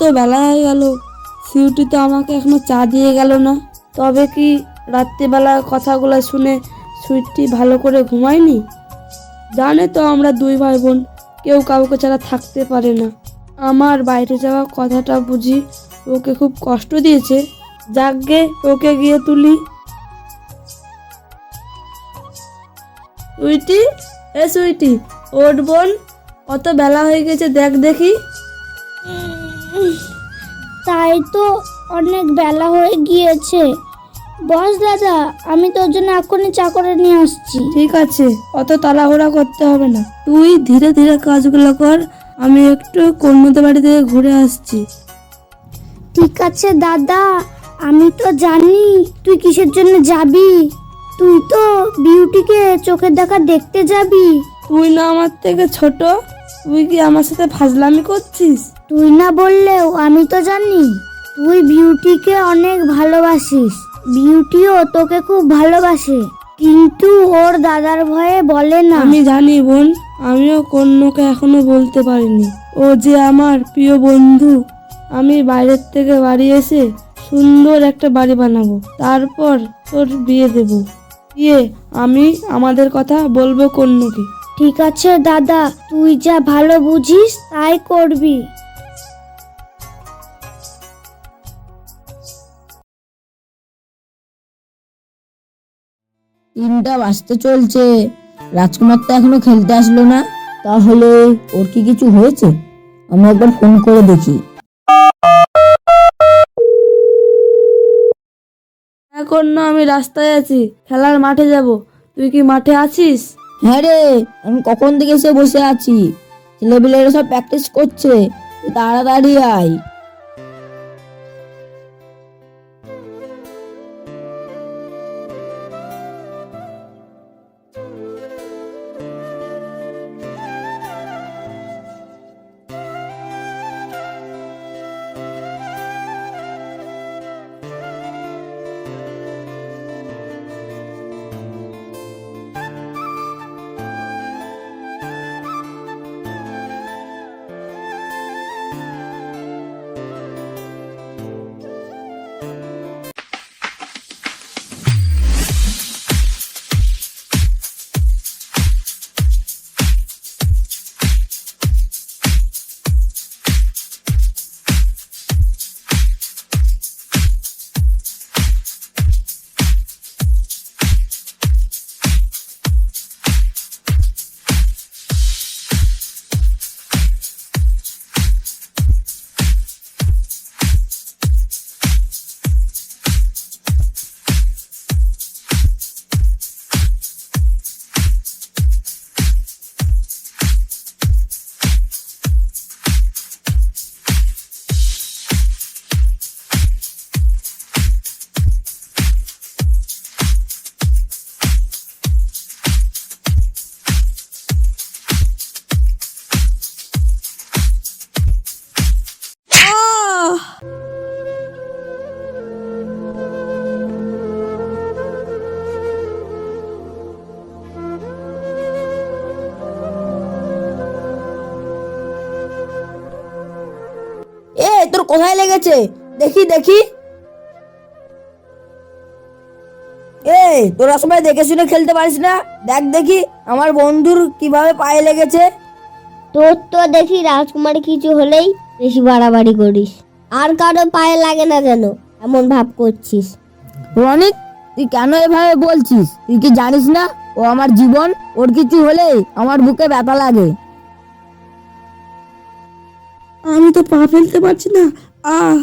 কত বেলা হয়ে গেল। সিউটি তো আমাকে এখনও চা দিয়ে গেল না। তবে কি রাত্রিবেলা কথাগুলো শুনে সুইটটি ভালো করে ঘুমায়নি? জানে তো আমরা দুই ভাই বোন কেউ কাউকে ছাড়া থাকতে পারে না। আমার বাইরে যাওয়া কথাটা বুঝি ওকে খুব কষ্ট দিয়েছে। যাকগে, ওকে গিয়ে তুলি। সুইটি এ সুইটি ওট বোন কত বেলা হয়ে গেছে, দেখ দেখি। তাই তো অনেক বেলা হয়ে গিয়েছে। বস দাদা আমি তোর জন্য এখনই চা করে নিয়ে আসছি। ঠিক আছে অত তাড়াহুড়া করতে হবে না। তুই ধীরে ধীরে কাজগুলো কর আমি একটু কর্মদের বাড়ি থেকে ঘুরে আসছি। ঠিক আছে দাদা আমি তো জানি তুই কিসের জন্য যাবি। তুই তো বিউটিকে চোখের দেখা দেখতে যাবি। তুই না আমার থেকে ছোট তুই কি আমার সাথে ফাজলামি করছিস? তুই না বললেও আমি তো জানি। তুই বিউটিকে অনেক ভালোবাসিস। বিউটিও তোকে খুব ভালোবাসে। কিন্তু ওর দাদার ভয়ে বলে না। আমি জানি বোন আমিও কন্যকে এখনও বলতে পারিনি। ও যে আমার প্রিয় বন্ধু। আমি বাইরের থেকে বাড়ি এসে সুন্দর একটা বাড়ি বানাবো। তারপর তোর বিয়ে দেব। বিয়ে আমি আমাদের কথা বলব কন্যকে। ঠিক আছে দাদা। তুই যা ভালো বুঝিস তাই করবি। তিনটা বাজতে চলছে। রাজকুমার তো এখনও খেলতে আসলো না। তাহলে ওর কি কিছু হয়েছে? আমি একবার ফোন করে দেখি। এখন না আমি রাস্তায় আছি। খেলার মাঠে যাব। তুই কি মাঠে আছিস? হ্যাঁ রে আমি কখন থেকে এসে বসে আছি? ছেলেপিলেরা সব প্র্যাকটিস করছে তাড়াতাড়ি আয়। তোর কোথায় লেগেছে? দেখি দেখি। এই তোরা সবাই দেখে শুনে খেলতে পারিস না? দেখ দেখি আমার বন্ধুর কীভাবে পায়ে লেগেছে। তোর তো দেখি রাজকুমার কিছু হলেই বেশি বাড়াবাড়ি করিস। আর কারও পায়ে লাগে না যেন এমন ভাব করছিস। রনিক তুই কেন এভাবে বলছিস? তুই কি জানিস না? ও আমার জীবন ওর কিছু হলেই আমার বুকে ব্যথা লাগে। আমি তো পা ফেলতে পারছি না। আহ।